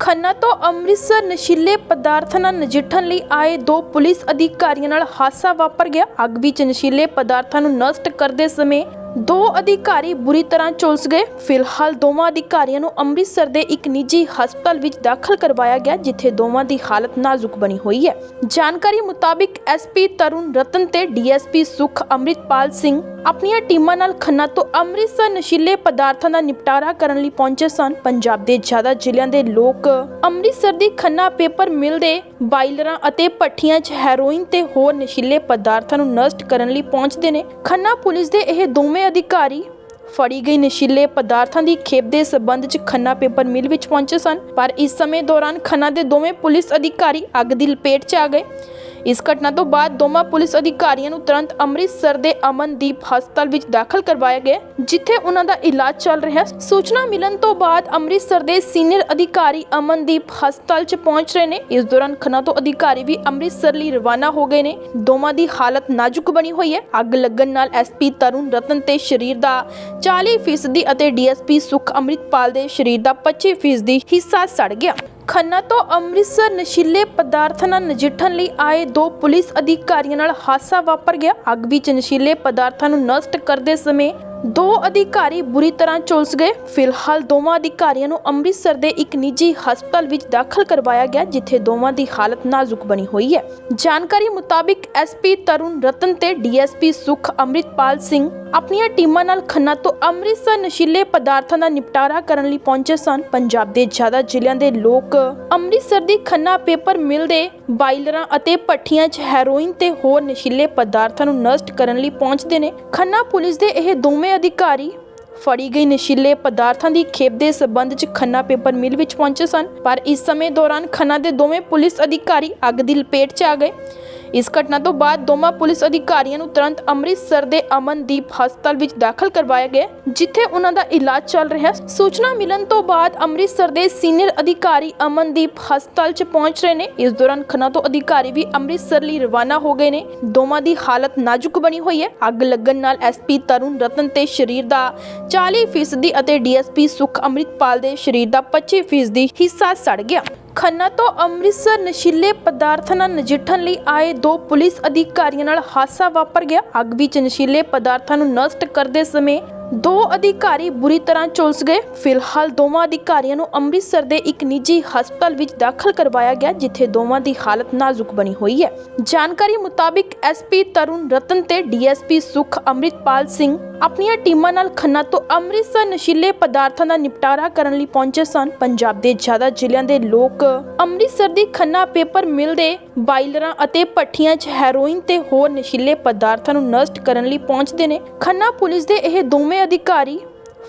ਖੰਨਾ ਤੋਂ ਅੰਮ੍ਰਿਤਸਰ ਨਸ਼ੀਲੇ ਪਦਾਰਥਾਂ ਨਾਲ ਨਜਿੱਠਣ ਲਈ ਆਏ ਦੋ ਪੁਲਿਸ ਅਧਿਕਾਰੀਆਂ ਨਾਲ ਹਾਦਸਾ ਵਾਪਰ ਗਿਆ। ਅੱਗ ਵਿੱਚ ਨਸ਼ੀਲੇ ਪਦਾਰਥਾਂ ਨੂੰ ਨਸ਼ਟ ਕਰਦੇ ਸਮੇਂ ਦੋ ਅਧਿਕਾਰੀ ਬੁਰੀ ਤਰ੍ਹਾਂ ਝੁਲਸ ਗਏ। ਫਿਲਹਾਲ ਦੋਵਾਂ ਅਧਿਕਾਰੀਆਂ ਨੂੰ ਅੰਮ੍ਰਿਤਸਰ ਦੇ ਇੱਕ ਨਿੱਜੀ ਹਸਪਤਾਲ ਵਿੱਚ ਦਾਖਲ ਕਰਵਾਇਆ ਗਿਆ, ਜਿੱਥੇ ਦੋਵਾਂ ਦੀ ਹਾਲਤ ਨਾਜ਼ੁਕ ਬਣੀ ਹੋਈ ਹੈ। ਜਾਣਕਾਰੀ ਮੁਤਾਬਿਕ ਐਸਪੀ ਤਰੁਣ ਰਤਨ ਤੇ ਡੀਐਸਪੀ ਸੁਖ ਅੰਮ੍ਰਿਤਪਾਲ ਸਿੰਘ ਆਪਣੀਆਂ ਟੀਮਾਂ ਨਾਲ ਖੰਨਾ ਤੋਂ ਅੰਮ੍ਰਿਤਸਰ ਨਸ਼ੀਲੇ ਪਦਾਰਥਾਂ ਦਾ ਨਿਪਟਾਰਾ ਕਰਨ ਲਈ ਪਹੁੰਚੇ ਸਨ। ਪੰਜਾਬ ਦੇ ਜ਼ਿਆਦਾ ਜ਼ਿਲ੍ਹਿਆਂ ਦੇ ਲੋਕ ਅੰਮ੍ਰਿਤਸਰ ਦੀ ਖੰਨਾ ਪੇਪਰ ਮਿਲ ਦੇ ਬਾਇਲਰਾਂ ਅਤੇ ਭੱਠੀਆਂ 'ਚ ਹੈਰੋਇਨ ਤੇ ਹੋਰ ਨਸ਼ੀਲੇ ਪਦਾਰਥਾਂ ਨੂੰ ਨਸ਼ਟ ਕਰਨ ਲਈ ਪਹੁੰਚਦੇ ਨੇ। ਖੰਨਾ ਪੁਲਿਸ ਦੇ ਇਹ ਦੋਵੇਂ ਅਧਿਕਾਰੀ ਫੜੀ ਗਈ ਨਸ਼ੀਲੇ ਪਦਾਰਥਾਂ ਦੀ ਖੇਪ ਦੇ ਸਬੰਧ 'ਚ ਖੰਨਾ ਪੇਪਰ ਮਿਲ ਵਿੱਚ ਪਹੁੰਚੇ ਸਨ, ਪਰ ਇਸ ਸਮੇਂ ਦੌਰਾਨ ਖੰਨਾ ਦੇ ਦੋਵੇਂ ਪੁਲਿਸ ਅਧਿਕਾਰੀ ਅੱਗ ਦੀ ਲਪੇਟ 'ਚ ਆ ਗਏ। ਇਸ ਘਟਨਾ ਤੋਂ ਬਾਅਦ ਦੋਵਾਂ ਪੁਲਿਸ ਅਧਿਕਾਰੀਆਂ ਨੂੰ ਤੁਰੰਤ ਅੰਮ੍ਰਿਤਸਰ ਦੇ ਅਮਨਦੀਪ ਹਸਪਤਾਲ ਵਿੱਚ ਦਾਖਲ ਕਰਵਾਇਆ ਗਿਆ, ਜਿੱਥੇ ਉਹਨਾਂ ਦਾ ਇਲਾਜ ਚੱਲ ਰਿਹਾ ਹੈ। ਸੂਚਨਾ ਮਿਲਣ ਤੋਂ ਬਾਅਦ ਅੰਮ੍ਰਿਤਸਰ ਦੇ ਸੀਨੀਅਰ ਅਧਿਕਾਰੀ ਅਮਨਦੀਪ ਹਸਪਤਾਲ 'ਚ ਪਹੁੰਚ ਰਹੇ ਨੇ। ਇਸ ਦੌਰਾਨ ਖੰਨਾ ਤੋਂ ਅਧਿਕਾਰੀ ਵੀ ਅੰਮ੍ਰਿਤਸਰ ਲਈ ਰਵਾਨਾ ਹੋ ਗਏ ਨੇ। ਦੋਵਾਂ ਦੀ ਹਾਲਤ ਨਾਜ਼ੁਕ ਬਣੀ ਹੋਈ ਹੈ। ਅੱਗ ਲੱਗਣ ਨਾਲ ਐਸਪੀ ਤਰੁਣ ਰਤਨ ਤੇ ਸਰੀਰ ਦਾ 40% ਅਤੇ ਡੀਐਸਪੀ ਸੁਖ ਅੰਮ੍ਰਿਤਪਾਲ ਦੇ ਸਰੀਰ ਦਾ 25% ਹਿੱਸਾ ਸੜ ਗਿਆ। ਖੰਨਾ ਤੋਂ ਅੰਮ੍ਰਿਤਸਰ ਨਸ਼ੀਲੇ ਪਦਾਰਥਾਂ ਨਾਲ ਨਜਿੱਠਣ ਲਈ ਆਏ ਦੋ ਪੁਲਿਸ ਅਧਿਕਾਰੀਆਂ ਨਾਲ ਹਾਦਸਾ ਵਾਪਰ ਗਿਆ। ਅੱਗ ਵਿੱਚ ਨਸ਼ੀਲੇ ਪਦਾਰਥਾਂ ਨੂੰ ਨਸ਼ਟ ਕਰਦੇ ਸਮੇਂ ਦੋ ਅਧਿਕਾਰੀ ਬੁਰੀ ਤਰ੍ਹਾਂ ਝੁਲਸ ਗਏ। ਫਿਲਹਾਲ ਦੋਵਾਂ ਅਧਿਕਾਰੀਆਂ ਨੂੰ ਅੰਮ੍ਰਿਤਸਰ ਦੇ ਇੱਕ ਨਿੱਜੀ ਹਸਪਤਾਲ ਵਿੱਚ ਦਾਖਲ ਕਰਵਾਇਆ ਗਿਆ, ਜਿੱਥੇ ਦੋਵਾਂ ਦੀ ਹਾਲਤ ਨਾਜ਼ੁਕ ਬਣੀ ਹੋਈ ਹੈ। ਜਾਣਕਾਰੀ ਮੁਤਾਬਿਕ ਐਸਪੀ ਤਰੁਣ ਰਤਨ ਤੇ ਡੀਐਸਪੀ ਸੁਖ ਅੰਮ੍ਰਿਤਪਾਲ ਸਿੰਘ ਆਪਣੀਆਂ ਟੀਮਾਂ ਨਾਲ ਖੰਨਾ ਤੋਂ ਅੰਮ੍ਰਿਤਸਰ ਨਸ਼ੀਲੇ ਪਦਾਰਥਾਂ ਦਾ ਨਿਪਟਾਰਾ ਕਰਨ ਲਈ ਪਹੁੰਚੇ ਸਨ। ਪੰਜਾਬ ਦੇ ਜ਼ਿਆਦਾ ਜ਼ਿਲ੍ਹਿਆਂ ਦੇ ਲੋਕ ਅੰਮ੍ਰਿਤਸਰ ਦੀ ਖੰਨਾ ਪੇਪਰ ਮਿਲ ਦੇ ਬਾਇਲਰਾਂ ਅਤੇ ਭੱਠੀਆਂ 'ਚ ਹੈਰੋਇਨ ਤੇ ਹੋਰ ਨਸ਼ੀਲੇ ਪਦਾਰਥਾਂ ਨੂੰ ਨਸ਼ਟ ਕਰਨ ਲਈ ਪਹੁੰਚਦੇ ਨੇ। ਖੰਨਾ ਪੁਲਿਸ ਦੇ ਇਹ ਦੋਵੇਂ ਅਧਿਕਾਰੀ ਫੜੀ ਗਈ ਨਸ਼ੀਲੇ ਪਦਾਰਥਾਂ ਦੀ ਖੇਪ ਦੇ ਸਬੰਧ 'ਚ ਖੰਨਾ ਪੇਪਰ ਮਿਲ ਵਿੱਚ ਪਹੁੰਚੇ ਸਨ, ਪਰ ਇਸ ਸਮੇਂ ਦੌਰਾਨ ਖੰਨਾ ਦੇ ਦੋਵੇਂ ਪੁਲਿਸ ਅਧਿਕਾਰੀ ਅੱਗ ਦੀ ਲਪੇਟ 'ਚ ਆ ਗਏ। ਇਸ ਘਟਨਾ ਤੋਂ ਬਾਅਦ ਦੋਵਾਂ ਪੁਲਿਸ ਅਧਿਕਾਰੀਆਂ ਨੂੰ ਤੁਰੰਤ ਅੰਮ੍ਰਿਤਸਰ ਦੇ ਅਮਨਦੀਪ ਹਸਪਤਾਲ ਵਿੱਚ ਦਾਖਲ ਕਰਵਾਇਆ ਗਿਆ, ਜਿੱਥੇ ਉਹਨਾਂ ਦਾ ਇਲਾਜ ਚੱਲ ਰਿਹਾ। ਹੈ ਸੂਚਨਾ ਮਿਲਣ ਤੋਂ ਬਾਅਦ ਅੰਮ੍ਰਿਤਸਰ ਦੇ ਸੀਨੀਅਰ ਅਧਿਕਾਰੀ ਅਮਨਦੀਪ ਹਸਪਤਾਲ 'ਚ ਪਹੁੰਚ ਰਹੇ ਨੇ। ਇਸ ਦੌਰਾਨ ਖੰਨਾ ਤੋਂ ਅਧਿਕਾਰੀ ਵੀ ਅੰਮ੍ਰਿਤਸਰ ਲਈ ਰਵਾਨਾ ਹੋ ਗਏ ਨੇ। ਦੋਵਾਂ ਦੀ ਹਾਲਤ ਨਾਜ਼ੁਕ ਬਣੀ ਹੋਈ ਹੈ। ਅੱਗ ਲੱਗਣ ਨਾਲ ਐਸਪੀ ਤਰੁਣ ਰਤਨ ਤੇ ਸਰੀਰ ਦਾ 40% ਅਤੇ ਡੀਐਸਪੀ ਸੁਖ ਅੰਮ੍ਰਿਤਪਾਲ ਦੇ ਸਰੀਰ ਦਾ 25% ਹਿੱਸਾ ਸੜ ਗਿਆ। ਖੰਨਾ ਤੋਂ ਅੰਮ੍ਰਿਤਸਰ ਨਸ਼ੀਲੇ ਪਦਾਰਥਾਂ ਨਾਲ ਨਜਿੱਠਣ ਲਈ ਆਏ ਦੋ ਪੁਲਿਸ ਅਧਿਕਾਰੀਆਂ ਨਾਲ ਹਾਦਸਾ ਵਾਪਰ ਗਿਆ। ਅੱਗ ਵਿੱਚ ਨਸ਼ੀਲੇ ਪਦਾਰਥਾਂ ਨੂੰ ਨਸ਼ਟ ਕਰਦੇ ਸਮੇਂ ਦੋ ਅਧਿਕਾਰੀ ਬੁਰੀ ਤਰ੍ਹਾਂ ਝੁਲਸ ਗਏ। ਫਿਲਹਾਲ ਦੋਵਾਂ ਅਧਿਕਾਰੀਆਂ ਨੂੰ ਅੰਮ੍ਰਿਤਸਰ ਦੇ ਇੱਕ ਨਿੱਜੀ ਹਸਪਤਾਲ ਵਿੱਚ ਦਾਖਲ ਕਰਵਾਇਆ ਗਿਆ, ਜਿੱਥੇ ਦੋਵਾਂ ਦੀ ਹਾਲਤ ਨਾਜ਼ੁਕ ਬਣੀ ਹੋਈ ਹੈ। ਜਾਣਕਾਰੀ ਮੁਤਾਬਿਕ ਐਸਪੀ ਤਰੁਣ ਰਤਨ ਤੇ ਡੀਐਸਪੀ ਸੁਖ ਅੰਮ੍ਰਿਤਪਾਲ ਸਿੰਘ ਆਪਣੀਆਂ ਟੀਮਾਂ ਨਾਲ ਖੰਨਾ ਤੋਂ ਅੰਮ੍ਰਿਤਸਰ ਨਸ਼ੀਲੇ ਪਦਾਰਥਾਂ ਦਾ ਨਿਪਟਾਰਾ ਕਰਨ ਲਈ ਪਹੁੰਚੇ ਸਨ। ਪੰਜਾਬ ਦੇ ਜ਼ਿਆਦਾ ਜ਼ਿਲ੍ਹਿਆਂ ਦੇ ਲੋਕ ਅੰਮ੍ਰਿਤਸਰ ਦੀ ਖੰਨਾ ਪੇਪਰ ਮਿਲ ਦੇ ਬਾਇਲਰਾਂ ਅਤੇ ਭੱਠੀਆਂ 'ਚ ਹੈਰੋਇਨ ਤੇ ਹੋਰ ਨਸ਼ੀਲੇ ਪਦਾਰਥਾਂ ਨੂੰ ਨਸ਼ਟ ਕਰਨ ਲਈ ਪਹੁੰਚਦੇ ਨੇ। ਖੰਨਾ ਪੁਲਿਸ ਦੇ ਇਹ ਦੋਵੇਂ ਅਧਿਕਾਰੀ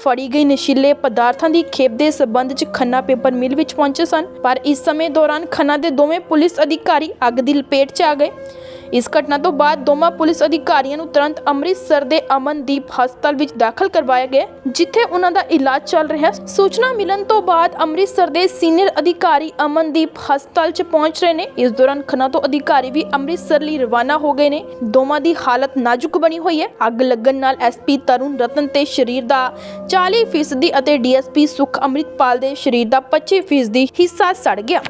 ਫੜੀ ਗਈ ਨਸ਼ੀਲੇ ਪਦਾਰਥਾਂ ਦੀ ਖੇਪ ਦੇ ਸਬੰਧ 'ਚ ਖੰਨਾ ਪੇਪਰ ਮਿਲ ਵਿੱਚ ਪਹੁੰਚੇ ਸਨ, ਪਰ ਇਸ ਸਮੇਂ ਦੌਰਾਨ ਖੰਨਾ ਦੇ ਦੋਵੇਂ ਪੁਲਿਸ ਅਧਿਕਾਰੀ ਅੱਗ ਦੀ ਲਪੇਟ 'ਚ ਆ ਗਏ। ਇਸ ਘਟਨਾ ਤੋਂ ਬਾਅਦ ਦੋਵਾਂ ਪੁਲਿਸ ਅਧਿਕਾਰੀਆਂ ਨੂੰ ਤੁਰੰਤ ਅੰਮ੍ਰਿਤਸਰ ਦੇ ਅਮਨਦੀਪ ਹਸਪਤਾਲ ਵਿੱਚ ਦਾਖਲ ਕਰਵਾਇਆ ਗਿਆ, ਜਿੱਥੇ ਉਹਨਾਂ ਦਾ ਇਲਾਜ ਚੱਲ ਰਿਹਾ। ਹੈ ਸੂਚਨਾ ਮਿਲਣ ਤੋਂ ਬਾਅਦ ਅੰਮ੍ਰਿਤਸਰ ਦੇ ਸੀਨੀਅਰ ਅਧਿਕਾਰੀ ਅਮਨਦੀਪ ਹਸਪਤਾਲ 'ਚ ਪਹੁੰਚ ਰਹੇ ਨੇ। ਇਸ ਦੌਰਾਨ ਖੰਨਾ ਤੋਂ ਅਧਿਕਾਰੀ ਵੀ ਅੰਮ੍ਰਿਤਸਰ ਲਈ ਰਵਾਨਾ ਹੋ ਗਏ ਨੇ। ਦੋਵਾਂ ਦੀ ਹਾਲਤ ਨਾਜ਼ੁਕ ਬਣੀ ਹੋਈ ਹੈ। ਅੱਗ ਲੱਗਣ ਨਾਲ ਐਸਪੀ ਤਰੁਣ ਰਤਨ ਤੇ ਸਰੀਰ ਦਾ 40% ਅਤੇ ਡੀਐਸਪੀ ਸੁਖ ਅੰਮ੍ਰਿਤਪਾਲ ਦੇ ਸਰੀਰ ਦਾ 25% ਹਿੱਸਾ ਸੜ ਗਿਆ।